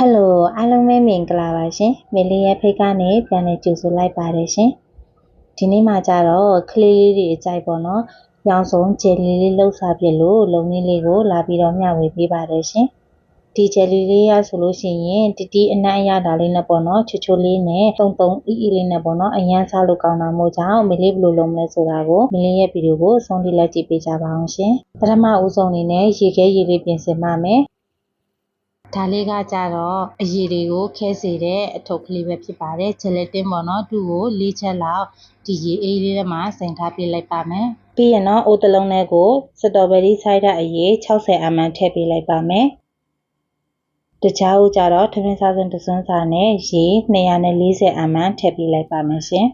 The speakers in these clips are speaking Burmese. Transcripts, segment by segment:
ဟယ်လိုအားလုံးပဲမင်္ဂလာပါရှင်မီလီရဲ့ဖိတ်ကနေပြန်လည်ကြိုဆိုလိုက်ပါတယ်ရှင်ဒီနေ့မှကြတော့ကလေးလေးတွေအကြိုက်ပေါ့နော်ရောင်စုံဂျယ်လီလေးလှုပ်စားပြလို့လုံလေးလေးကိုလာပြီးတော့မျှဝေပေးပါတယ်ရှင်ဒီဂျယ်လီလေးရဆိုလို့ရှိရင်တီတီအနံ့အရတာလေးနဲ့ပေါ့နော်ချွတ်ချွတ်လေးနဲ့တုံတုံအီအီလေးနဲ့ပေါ့နော်အရန်စားလို့ကောင်းတာမို့ကြောင့်မီလီဘယ်လိုလုပ်မလဲဆိုတာကိုမီလီရဲ့ဗီဒီယိုကိုဆုံးထိလိုက်ကြည့်ပေးကြပါအောင်ရှင်ပထမဦးဆုံးအနေနဲ့ရေခဲရေလေးပြင်ဆင်ပါမယ် ဒါလေးကကြတော့အရည်တွေကိုခဲစေတဲ့အထုပ်ကလေးပဲဖြစ်ပါတယ်ဂျယ်လတင်ပေါ့နော်သူ့ကို၄ချက်လောက်ဒီရေအေးလေးထဲမှာစိန်ထားပြလိုက်ပါမယ်ပြီးရင်တော့အိုးတစ်လုံးထဲကိုစတော်ဘယ်ရီဆိုက်တာအရည်60 ml ထည့်ပေးလိုက်ပါမယ်တခြားဦးကြတော့ထမင်းစားစံတစွန်းစာနဲ့ရေ240 ml ထည့်ပေးလိုက်ပါမယ်ရှင်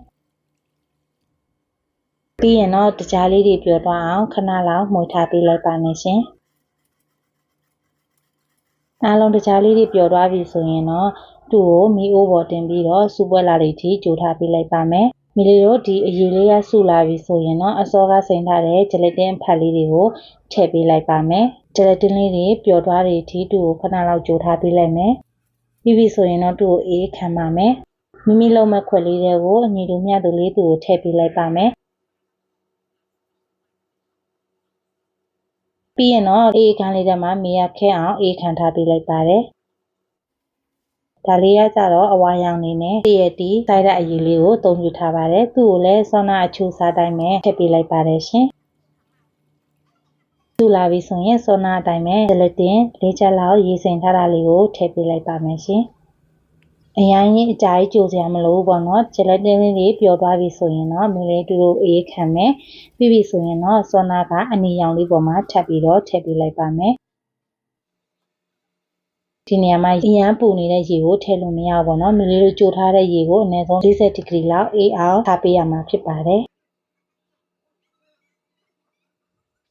ပြီးရင်တော့တခြားလေးတွေပြောသွားအောင်ခဏလောက်မှုထားပေးလိုက်ပါမယ်ရှင် အားလုံးတခြားလေးတွေပျော်သွားပြီဆိုရင်တော့သူ့ကိုမီအိုးပေါ်တင်ပြီးတော့စူပွဲလာတွေထိကြိုထားပေးလိုက်ပါမယ်မီလီတို့ဒီအရေးလေးရဆူလာပြီဆိုရင်တော့အစောကစိန်ထားတဲ့ဂျလက်တင်ဖတ်လေးတွေကိုထည့်ပေးလိုက်ပါမယ်ဂျလက်တင်လေးတွေပျော်သွားတဲ့အထိသူ့ကိုခဏလောက်ကြိုထားပေးလိုက်မယ်ပြီးပြီဆိုရင်တော့သူ့ကိုအေးခံပါမယ်မိမိလုံးမဲ့ခွက်လေးတွေကိုအညီတူမြတ်သူလေးသူ့ကိုထည့်ပေးလိုက်ပါမယ် ပြီးရင်တော့အေးခန်းလေးထဲမှာမေးရခဲအောင်အေးခံထားပေးလိုက်ပါတယ်ဒါလေးကကြတော့အဝါရောင်နေနဲ့တည့်ရတီစိုက်တဲ့အရည်လေးကိုအသုံးပြုထားပါတယ်သူ့ကိုလည်းဆောနာအချိုးစားတိုင်းပဲထည့်ပေးလိုက်ပါတယ်ရှင်သူလာပြီဆိုရင်ဆောနာအတိုင်းပဲဂျလက်တင်လေးချက်လောက်ရေးစိန်ထားတာလေးကိုထည့်ပေးလိုက်ပါမယ်ရှင် အရင်ရင်အကြာကြီးကြိုစရာမလိုဘူးပေါ့နော်ဂျလက်တင်လေးတွေပျော်သွားပြီဆိုရင်တော့မလေးတူတို့အေးခံမယ်ပြီးပြီဆိုရင်တော့ဆောနာကအနီရောင်လေးပေါ်မှာထပ်ပြီးတော့ထည့်ပေးလိုက်ပါမယ်ဒီနေရာမှာအရန်ပူနေတဲ့ရေကိုထည့်လို့မရဘူးပေါ့နော်မီလီတို့ကြိုထားတဲ့ရေကိုအနည်းဆုံး40ဒီဂရီလောက်အေးအောင်ထားပေးရမှာဖြစ်ပါတယ်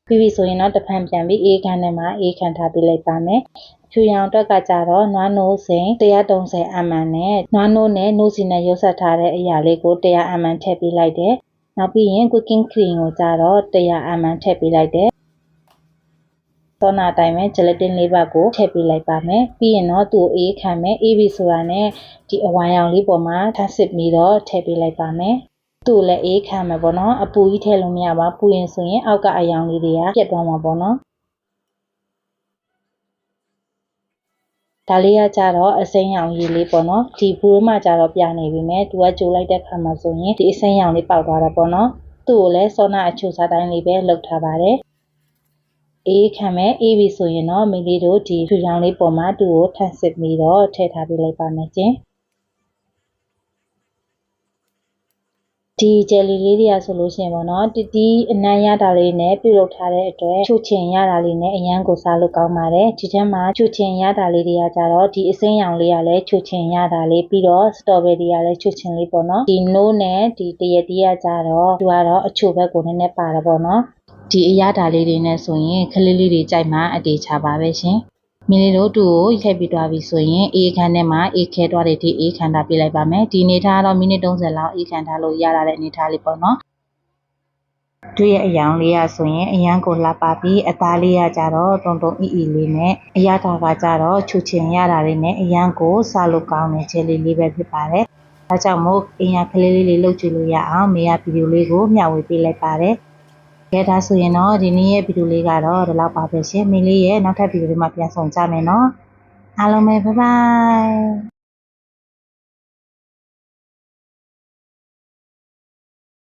ပြီးပြီဆိုရင်တော့တဖန်ပြန်ပြီးအေးခန်းထဲမှာအေးခန်းထားပေးလိုက်ပါမယ် ဖြူရောင်အတွက်ကကြတော့နွားနိုးစိန်130 ml နဲ့နွားနိုးနဲ့နိုးစီနဲ့ရုပ်ဆက်ထားတဲ့အရာလေးကို100 ml ထည့်ပေးလိုက်တယ်နောက်ပြီးရင် cooking cream ကိုကြတော့100 ml ထည့်ပေးလိုက်တယ်သောနာတိုင်းပဲဂျယ်လတင်လေးပါကိုထည့်ပေးလိုက်ပါမယ်ပြီးရင်တော့သူ့အေးခံမယ်အေးပြီဆိုတာနဲ့ဒီအဝိုင်ရောင်လေးပေါ်မှာထပ်စစ်ပြီးတော့ထည့်ပေးလိုက်ပါမယ်သူ့လည်းအေးခံမှာပေါ့နော်အပူကြီးထည့်လို့မရပါပူရင်ဆိုရင်အောက်ကအယောင်လေးတွေကပြတ်သွားမှာပေါ့နော် ဒါလေးကကြတော့အစိမ်းရောင်ရေးလေးပေါ့နော်ဒီဘူးမှကြတော့ပြနေပြီမဲ့သူကကြိုလိုက်တဲ့ခါမှာဆိုရင်ဒီအစိမ်းရောင်လေးပေါက်သွားတာပေါ့နော်သူ့ကိုလည်းစောနာအချိုစားတိုင်းလေးပဲလုပ်ထားပါတယ်အေးခံမဲ့အေးပြီဆိုရင်တော့မိလေးတို့ဒီဖြူရောင်လေးပေါ်မှာသူ့ကိုထပ်စစ်ပြီးတော့ထည့်ထားပေးလိုက်ပါမယ်ကျင် ဒီဂျယ်လီလေးတွေကဆိုလို့ရှိရင်ပေါ့နော်တတီးအနံ့ရတာလေးနဲ့ပြုတ်လုပ်ထားတဲ့အတွက်ချွတ်ချင်ရတာလေးနဲ့အရန်ကိုစားလို့ကောင်းပါတယ်ဒီထဲမှာချွတ်ချင်ရတာလေးတွေကကြတော့ဒီအစိမ်းရောင်လေးကလည်းချွတ်ချင်ရတာလေးပြီးတော့စတော်ဘယ်ရီကလည်းချွတ်ချင်လေးပေါ့နော်ဒီနိုးနဲ့ဒီတရက်တီးကကြတော့သူကတော့အချိုဘက်ကိုနည်းနည်းပါတာပေါ့နော်ဒီအရသာလေးတွေနဲ့ဆိုရင်ခလေးလေးတွေကြိုက်မှအတေချပါပဲရှင် မီလီတို့တူကိုထည့်ပြီးသွားပြီဆိုရင်အေးခန်းထဲမှာအေးခဲသွားတဲ့ဒီအေးခန်းထားပြလိုက်ပါမယ်ဒီအနေထားတော့မိနစ်30လောက်အေးခန်းထားလို့ရလာတဲ့အနေထားလေးပေါ့နော်တွေ့ရဲ့အယောင်လေးရဆိုရင်အရန်ကိုလှပပြီးအသားလေးရကြတော့တုံတုံအီအီလေးနဲ့အရသာကကြတော့ချူချင်ရတာလေးနဲ့အရန်ကိုစားလို့ကောင်းတဲ့ချဲလေးလေးပဲဖြစ်ပါတယ်။ဒါကြောင့်မို့အင်ရကလေးလေးလေးလှုပ်ကြည့်လို့ရအောင်မေရဗီဒီယိုလေးကိုမျှဝေပေးလိုက်ပါတယ်။ ကဲဒါဆိုရင်တော့ဒီနေ့ရဲ့ဗီဒီယိုလေးကတော့ဒီလောက်ပါပဲရှင်မင်းလေးရဲ့နောက်ထပ်ဗီဒီယိုလေးမှာပြန်ဆောင်ကြမယ်နော်အားလုံးပဲဘိုင်ဘိုင်